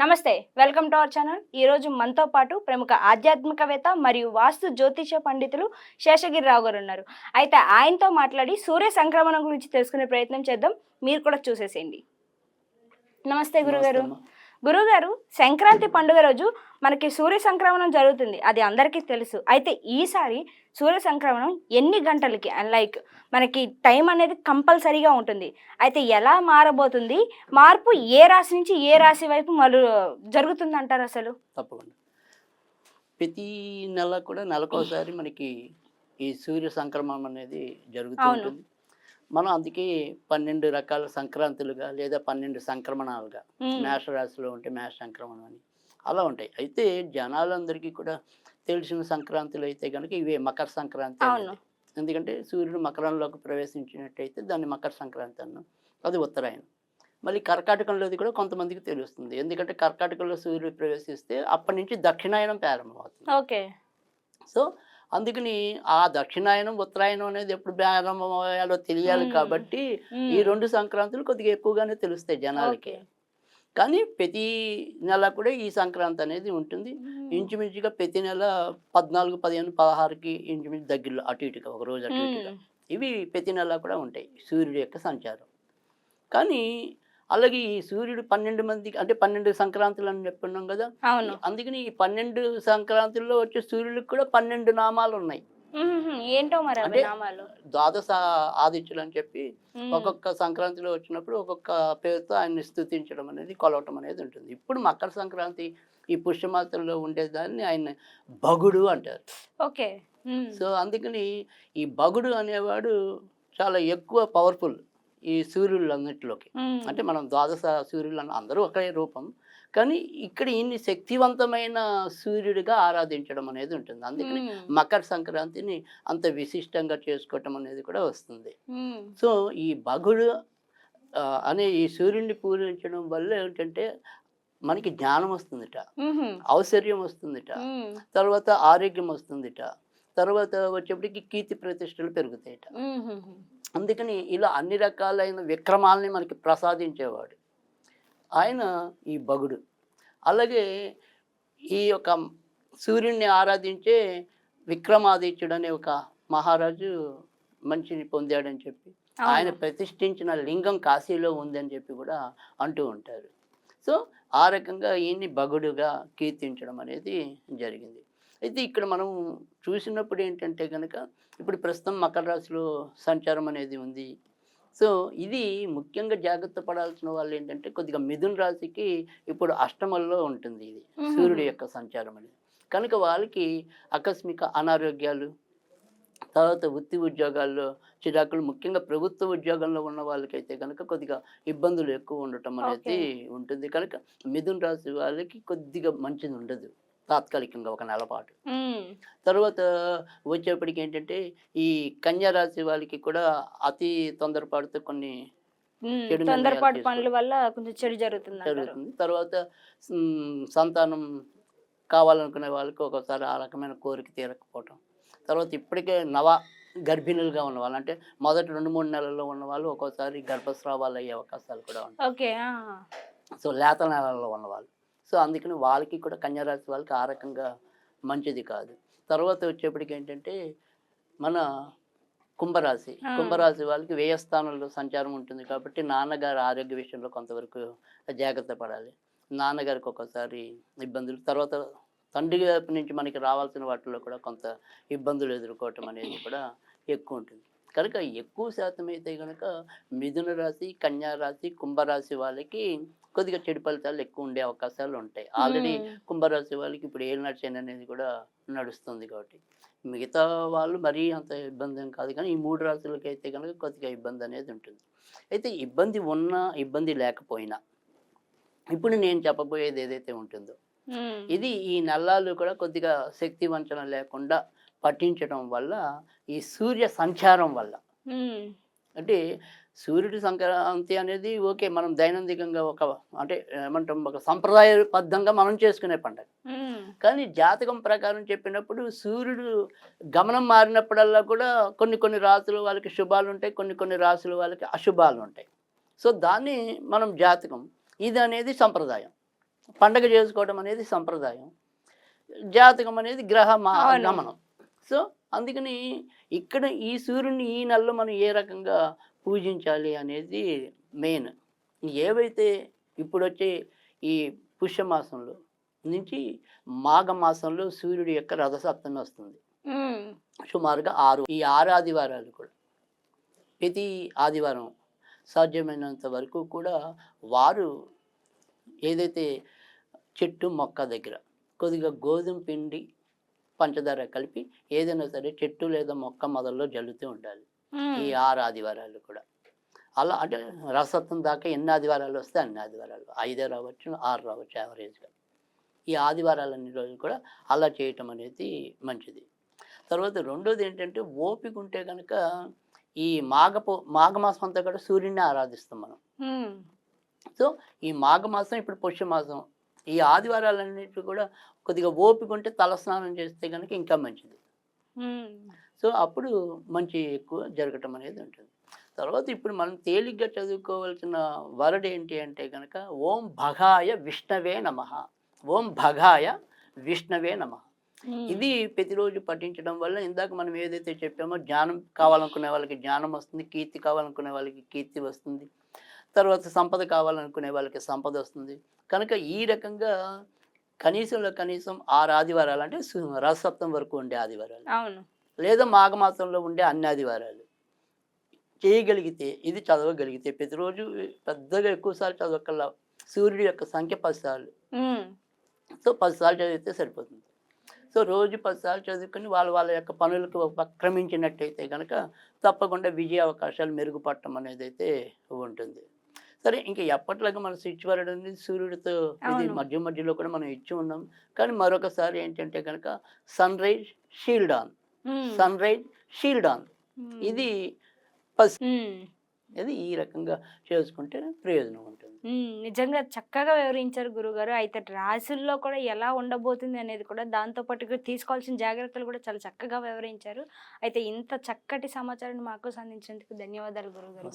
నమస్తే welcome to our channel. ఈ రోజు మనతో పాటు ప్రముఖ ఆధ్యాత్మికవేత్త మరియు వాస్తు జ్యోతిష పండితులు శేషగిరిరావు గారు ఉన్నారు. అయితే ఆయనతో మాట్లాడి సూర్య సంక్రమణం గురించి తెలుసుకునే ప్రయత్నం చేద్దాం. మీరు కూడా చూసేసేయండి. నమస్తే గురుగారు. గురుగారు సంక్రాంతి పండుగ రోజు మనకి సూర్య సంక్రమణం జరుగుతుంది. అది అందరికీ తెలుసు. అయితే ఈసారి సూర్య సంక్రమణం ఎన్ని గంటలకి? లైక్ మనకి టైం అనేది కంపల్సరీగా ఉంటుంది. అయితే ఎలా మారబోతుంది? మార్పు ఏ రాశి నుంచి ఏ రాశి వైపు మలు జరుగుతుంది అంటారు అసలు? తప్పకుండా. ప్రతి నెల కూడా నెలకోసారి మనకి ఈ సూర్య సంక్రమణం అనేది జరుగుతూ అవును. ఉంటుంది. మనం అందుకే పన్నెండు రకాల సంక్రాంతులుగా లేదా పన్నెండు సంక్రమణాలుగా. మేష రాశిలో ఉంటే మేష సంక్రమణం అని అలా ఉంటాయి. అయితే జనాలందరికీ కూడా తెలిసిన సంక్రాంతులు అయితే కనుక ఇవే మకర సంక్రాంతి. ఎందుకంటే సూర్యుడు మకరంలోకి ప్రవేశించినట్టయితే దాన్ని మకర సంక్రాంతి అన్నాం. అది ఉత్తరాయణం. మళ్ళీ కర్కాటకంలోది కూడా కొంతమందికి తెలుస్తుంది. ఎందుకంటే కర్కాటకంలో సూర్యుడు ప్రవేశిస్తే అప్పటి నుంచి దక్షిణాయనం ప్రారంభమవుతుంది. ఓకే. సో అందుకని ఆ దక్షిణాయనం ఉత్తరాయణం అనేది ఎప్పుడు ప్రారంభమయ్యాలో తెలియాలి మ్మ్. కాబట్టి ఈ రెండు సంక్రాంతులు కొద్దిగా ఎక్కువగానే తెలుస్తాయి జనాలకి. కానీ ప్రతి నెల కూడా ఈ సంక్రాంతి అనేది ఉంటుంది. ఇంచుమించుగా ప్రతి నెల పద్నాలుగు పదిహేను పదహారుకి ఇంచుమించు దగ్గరలో అటు ఇటుగా ఒక రోజు అటు ఇటుగా. ఇవి ప్రతి నెల కూడా ఉంటాయి సూర్యుడి యొక్క సంచారం. కానీ అలాగే ఈ సూర్యుడు పన్నెండు మందికి అంటే పన్నెండు సంక్రాంతులు అని చెప్పున్నాం కదా అందుకని ఈ పన్నెండు సంక్రాంతుల్లో వచ్చే సూర్యుడికి కూడా పన్నెండు నామాలు ఉన్నాయి. ఏంటో మరి అంటే- నామాలు? ద్వాదశ ఆదిత్యులు అని చెప్పి. ఒక్కొక్క సంక్రాంతిలో వచ్చినప్పుడు ఒక్కొక్క పేరుతో ఆయన్ని స్థుతించడం అనేది కొలవటం అనేది ఉంటుంది. ఇప్పుడు మకర సంక్రాంతి ఈ పుష్యమాసంలో ఉండేదాన్ని ఆయన భగుడు అంటారు. ఓకే. సో అందుకని ఈ భగుడు అనేవాడు చాలా ఎక్కువ పవర్ఫుల్. ఈ సూర్యులు అన్నిటిలోకి మ్మ్. అంటే మనం ద్వాదశ సూర్యులు అన్న అందరూ ఒకే రూపం కానీ ఇక్కడ ఇన్ని శక్తివంతమైన సూర్యుడిగా ఆరాధించడం అనేది ఉంటుంది అందుకని. మకర సంక్రాంతిని అంత విశిష్టంగా చేసుకోవటం అనేది కూడా వస్తుంది. సో ఈ భగుడు ఆ, అనే ఈ సూర్యుడిని పూజించడం వల్ల ఏంటంటే మనకి జ్ఞానం వస్తుందిట. ఔశ్వర్యం వస్తుందిట. తర్వాత ఆరోగ్యం వస్తుందిట తర్వాత వచ్చేప్పటికి కీర్తి ప్రతిష్టలు పెరుగుతాయిట. అందుకని ఇలా అన్ని రకాలైన విక్రమాలని మనకి ప్రసాదించేవాడు. ఆయన ఈ భగుడు. అలాగే ఈ యొక్క సూర్యుడిని ఆరాధించే విక్రమాదిత్యుడు అనే ఒక మహారాజు మంచిని పొందాడని చెప్పి ఆయన. ప్రతిష్ఠించిన లింగం కాశీలో ఉందని చెప్పి కూడా అంటూ ఉంటారు. సో ఆ రకంగా ఈయన్ని భగుడుగా కీర్తించడం అనేది జరిగింది. అయితే ఇక్కడ మనం చూసినప్పుడు ఏంటంటే కనుక ఇప్పుడు ప్రస్తుతం మకర రాశిలో సంచారం అనేది ఉంది. సో ఇది ముఖ్యంగా జాగ్రత్త పడాల్సిన వాళ్ళు ఏంటంటే కొద్దిగా మిథున్ రాశికి ఇప్పుడు అష్టమంలో ఉంటుంది ఇది. సూర్యుడి యొక్క సంచారం అనేది. కనుక వాళ్ళకి ఆకస్మిక అనారోగ్యాలు తర్వాత వృత్తి ఉద్యోగాల్లో చిరాకులు ముఖ్యంగా ప్రభుత్వ ఉద్యోగంలో ఉన్న వాళ్ళకైతే కనుక కొద్దిగా ఇబ్బందులు ఎక్కువ ఉండటం అనేది ఉంటుంది. కనుక మిథున్ రాశి వాళ్ళకి కొద్దిగా మంచిది ఉండదు. తాత్కాలికంగా ఒక నెల పాటు. తర్వాత వచ్చేప్పటికి ఏంటంటే ఈ కన్యా రాశి వాళ్ళకి కూడా అతి తొందరపాటుతో కొన్ని తొందరపాటు పనుల వల్ల కొంచెం చెడు జరుగుతుంది. జరుగుతుంది. తర్వాత సంతానం కావాలనుకునే వాళ్ళకి ఒక్కోసారి ఆ రకమైన కోరిక తీరకపోవటం. తర్వాత ఇప్పటికే నవ గర్భిణులుగా ఉన్న వాళ్ళు అంటే మొదటి రెండు మూడు నెలల్లో ఉన్న వాళ్ళు ఒక్కోసారి గర్భస్రావాలు అయ్యే అవకాశాలు కూడా ఉంటాయి. సో లేత నెలల్లో ఉన్నవాళ్ళు సో అందుకని వాళ్ళకి కూడా కన్యారాశి వాళ్ళకి ఆ రకంగా మంచిది కాదు. తర్వాత వచ్చేప్పటికి ఏంటంటే మన కుంభరాశి. కుంభరాశి వాళ్ళకి వ్యయ స్థానంలో సంచారం ఉంటుంది కాబట్టి నాన్నగారి ఆరోగ్య విషయంలో కొంతవరకు జాగ్రత్త పడాలి. నాన్నగారికి ఒక్కోసారి ఇబ్బందులు తర్వాత తండ్రి వైపు నుంచి మనకి రావాల్సిన వాటిలో కూడా కొంత ఇబ్బందులు ఎదుర్కోవటం అనేది కూడా ఎక్కువ ఉంటుంది. కనుక ఎక్కువ శాతం అయితే కనుక మిథున రాశి కన్యా రాశి కుంభరాశి వాళ్ళకి కొద్దిగా చెడు ఫలితాలు ఎక్కువ ఉండే అవకాశాలు ఉంటాయి ఆల్రెడీ. కుంభరాశి వాళ్ళకి ఇప్పుడు ఏళ్ళు నడిచేది అనేది కూడా నడుస్తుంది కాబట్టి మిగతా వాళ్ళు మరీ అంత ఇబ్బంది ఏం కాదు కానీ ఈ మూడు రాశులకి అయితే కనుక కొద్దిగా ఇబ్బంది అనేది ఉంటుంది అయితే ఇబ్బంది ఉన్నా ఇబ్బంది లేకపోయినా ఇప్పుడు నేను చెప్పబోయేది ఏదైతే ఉంటుందో. ఇది ఈ నల్లాలు కూడా కొద్దిగా శక్తి వంచన లేకుండా పట్టించడం వల్ల ఈ సూర్య సంచారం వల్ల. అంటే సూర్యుడి సంక్రాంతి అనేది ఓకే మనం దైనందికంగా ఒక అంటే ఏమంటాం ఒక సంప్రదాయబద్ధంగా మనం చేసుకునే పండుగ. కానీ జాతకం ప్రకారం చెప్పినప్పుడు సూర్యుడు గమనం మారినప్పుడల్లా కూడా కొన్ని కొన్ని రాసులు వాళ్ళకి శుభాలు ఉంటాయి కొన్ని కొన్ని రాసులు వాళ్ళకి అశుభాలు ఉంటాయి సో దాన్ని మనం జాతకం ఇది అనేది సంప్రదాయం పండగ చేసుకోవడం అనేది సంప్రదాయం జాతకం అనేది గ్రహ. గమనం సో అందుకని ఇక్కడ ఈ సూర్యుని ఈ నెలలో మనం ఏ రకంగా పూజించాలి అనేది మెయిన్. ఏవైతే ఇప్పుడు వచ్చే ఈ పుష్యమాసంలో నుంచి మాఘమాసంలో సూర్యుడి యొక్క రథసప్తమి వస్తుంది. సుమారుగా ఆరు ఈ ఆరు ఆదివారాలు కూడా. ప్రతి ఆదివారం సాధ్యమైనంత వరకు కూడా వారు ఏదైతే చెట్టు మొక్క దగ్గర కొద్దిగా గోధుమ పిండి పంచదార కలిపి ఏదైనా సరే చెట్టు లేదా మొక్క మొదల్లో జల్లుతూ ఉండాలి. ఈ ఆరు ఆదివారాలు కూడా. అలా అంటే రసత్వం దాకా ఎన్ని ఆదివారాలు వస్తే అన్ని ఆదివారాలు. ఐదే రావచ్చు ఆరు రావచ్చు యావరేజ్గా. ఈ ఆదివారాలన్ని రోజులు కూడా అలా చేయటం అనేది మంచిది. తర్వాత రెండోది ఏంటంటే ఓపిక ఉంటే కనుక ఈ మాఘపు మాఘమాసం అంతా కూడా సూర్యుడిని ఆరాధిస్తాం మనం. సో ఈ మాఘమాసం ఇప్పుడు పుష్యమాసం. ఈ ఆదివారాలన్నిటి కూడా కొద్దిగా ఓపిక ఉంటే తలస్నానం చేస్తే కనుక ఇంకా మంచిది. సో అప్పుడు మంచి ఎక్కువ జరగటం అనేది ఉంటుంది. తర్వాత ఇప్పుడు మనం తేలిగ్గా చదువుకోవాల్సిన వరడ్ ఏంటి అంటే కనుక ఓం భగాయ విష్ణవే నమ. ఓం భగాయ విష్ణవే నమ. ఇది ప్రతిరోజు పఠించడం వల్ల ఇందాక మనం ఏదైతే చెప్పామో జ్ఞానం కావాలనుకునే వాళ్ళకి జ్ఞానం వస్తుంది కీర్తి కావాలనుకునే వాళ్ళకి కీర్తి వస్తుంది. తర్వాత సంపద కావాలనుకునే వాళ్ళకి సంపద వస్తుంది. కనుక ఈ రకంగా కనీసంలో కనీసం ఆరు ఆదివారాలు అంటే రథసప్తం వరకు ఉండే ఆదివారాలు. అవును. లేదా మాఘమాసంలో ఉండే అన్ని ఆదివారాలు. చేయగలిగితే ఇది చదవగలిగితే ప్రతిరోజు పెద్దగా ఎక్కువసార్లు చదవకల్లా సూర్యుడి యొక్క సంఖ్య పదిసార్లు సో పదిసార్లు చదివితే సరిపోతుంది. సో రోజు పదిసార్లు చదువుకొని వాళ్ళ వాళ్ళ యొక్క పనులకు ఉపక్రమించినట్టయితే కనుక తప్పకుండా విజయ అవకాశాలు మెరుగుపడటం అనేది అయితే ఉంటుంది. సరే ఇంకా ఎప్పట్లాగా మన స్విచ్ వరడం అనేది సూర్యుడితో ఇది. మధ్య మధ్యలో కూడా మనం ఇచ్చి ఉన్నాం. కానీ మరొకసారి ఏంటంటే కనుక sunrise shield on. Sunrise shield on. ఇది ఇది ఈ రకంగా చేసుకుంటే ప్రయోజనం ఉంటుంది. నిజంగా చక్కగా వివరించారు గురుగారు. అయితే రాశుల్లో కూడా ఎలా ఉండబోతుంది అనేది కూడా దాంతో పాటు తీసుకోవాల్సిన జాగ్రత్తలు కూడా చాలా చక్కగా వివరించారు. అయితే ఇంత చక్కటి సమాచారాన్ని మాకు అందించేందుకు ధన్యవాదాలు గురుగారు.